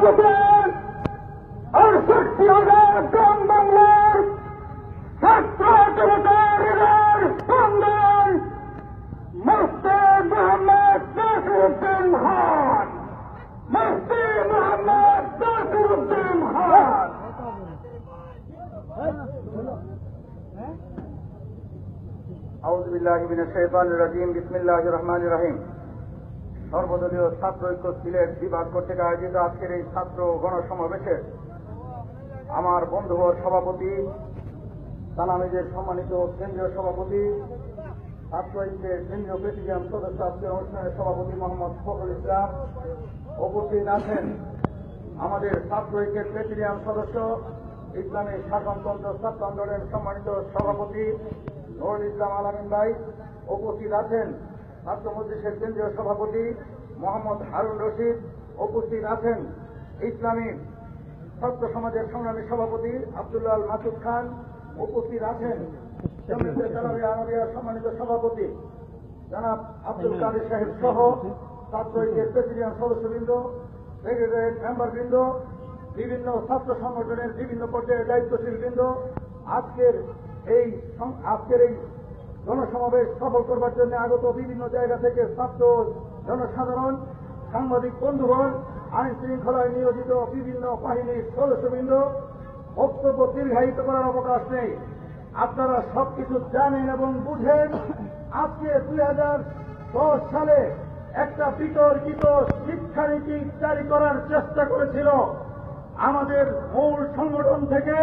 சமூகத்தால் ஒரு சக்தியுடன் கம்பங்கள் சத்ராட்டிரதாரிகள் பந்தால் முஸ்தே முகமது நசருத்தீன் ஹான் முஸ்தே முகமது நசருத்தீன் ஹான் أعوذ بالله من الشيطان الرجيم بسم الله الرحمن الرحيم সর্বদলীয় ছাত্র ঐক্য সিলেট বিভাগ কর্তৃক আয়োজিত আজকের এই ছাত্র গণসমাবেশে আমার বন্ধুবর সভাপতি সালামিদের সম্মানিত কেন্দ্রীয় সভাপতি, ছাত্র ঐক্যের কেন্দ্রীয় প্রেসিডিয়াম সদস্য, আজকের অনুষ্ঠানের সভাপতি মোহাম্মদ ফখরুল ইসলাম। উপস্থিত আছেন আমাদের ছাত্র ঐক্যের প্রেসিডিয়াম সদস্য, ইসলামী শাসনতন্ত্র ছাত্র আন্দোলনের সম্মানিত সভাপতি, নুরুল ইসলাম আলামিন ভাই। উপস্থিত আছেন ছাত্র মজলিসের কেন্দ্রীয় সভাপতি মোহাম্মদ হারুন রশিদ উপস্থিত আছেন ইসলামী ছাত্র সমাজের সংগ্রামী সভাপতি আব্দুল্লাহ মাসুদ খান উপস্থিত আছেন। সম্মানিত সভাপতি জনাব আব্দুল কাদের সাহেব সহ ছাত্র ঐক্যের প্রেসিডিয়াম সদস্যবৃন্দ সেক্রেটারিয়েট মেম্বারবৃন্দ, বিভিন্ন ছাত্র সংগঠনের বিভিন্ন পর্যায়ের দায়িত্বশীল বৃন্দ আজকের এই আজকের এই জনসমাবেশ সফল করবার জন্য আগত বিভিন্ন জায়গা থেকে ছাত্র জনসাধারণ, সাংবাদিক বন্ধুগণ, আইন শৃঙ্খলায় নিয়োজিত বিভিন্ন বাহিনীর সদস্যবৃন্দ, বক্তব্য দীর্ঘায়িত করার অবকাশ নেই। আপনারা সবকিছু জানেন এবং বুঝেন, আজকে দুই হাজার দশ সালে একটা বিতর্কিত শিক্ষানীতি জারি করার চেষ্টা করেছিল। আমাদের মূল সংগঠন থেকে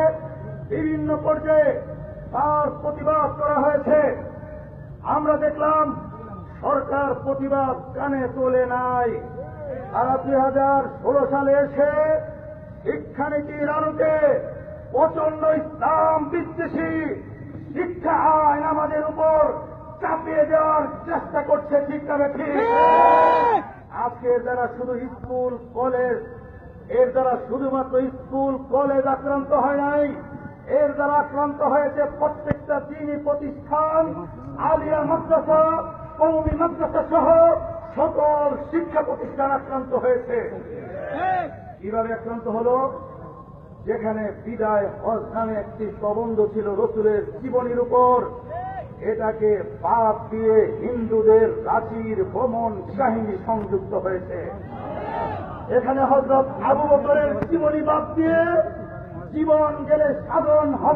বিভিন্ন পর্যায়ে তার প্রতিবাদ করা হয়েছে। আমরা দেখলাম, সরকার প্রতিবাদ কানে তোলে নাই। তারা দুই হাজার ষোলো সালে এসে শিক্ষানীতির আলোকে প্রচণ্ড ইসলাম বিদ্বেষী শিক্ষা আইন আমাদের উপর চাপিয়ে দেওয়ার চেষ্টা করছে শিক্ষা ব্যক্তি আজকে যারা শুধু স্কুল, কলেজ, এর দ্বারা শুধুমাত্র স্কুল, কলেজ আক্রান্ত হয় নাই। এর দ্বারা আক্রান্ত হয়েছে প্রত্যেকটা দিনই প্রতিষ্ঠান, আলিয়া মাদ্রাসা, কৌমি মাদ্রাসা সহ সকল শিক্ষা প্রতিষ্ঠান আক্রান্ত হয়েছে। কীভাবে আক্রান্ত হলো? যেখানে বিদায় হজ নামে একটি প্রবন্ধ ছিল রসুলের জীবনীর উপর। এটাকে বাদ দিয়ে হিন্দুদের রাঁচির ভ্রমণ কাহিনী সংযুক্ত হয়েছে। এখানে হজরত আবু বকরের জীবনী বাদ দিয়ে জীবন গেলে সাধন হবে।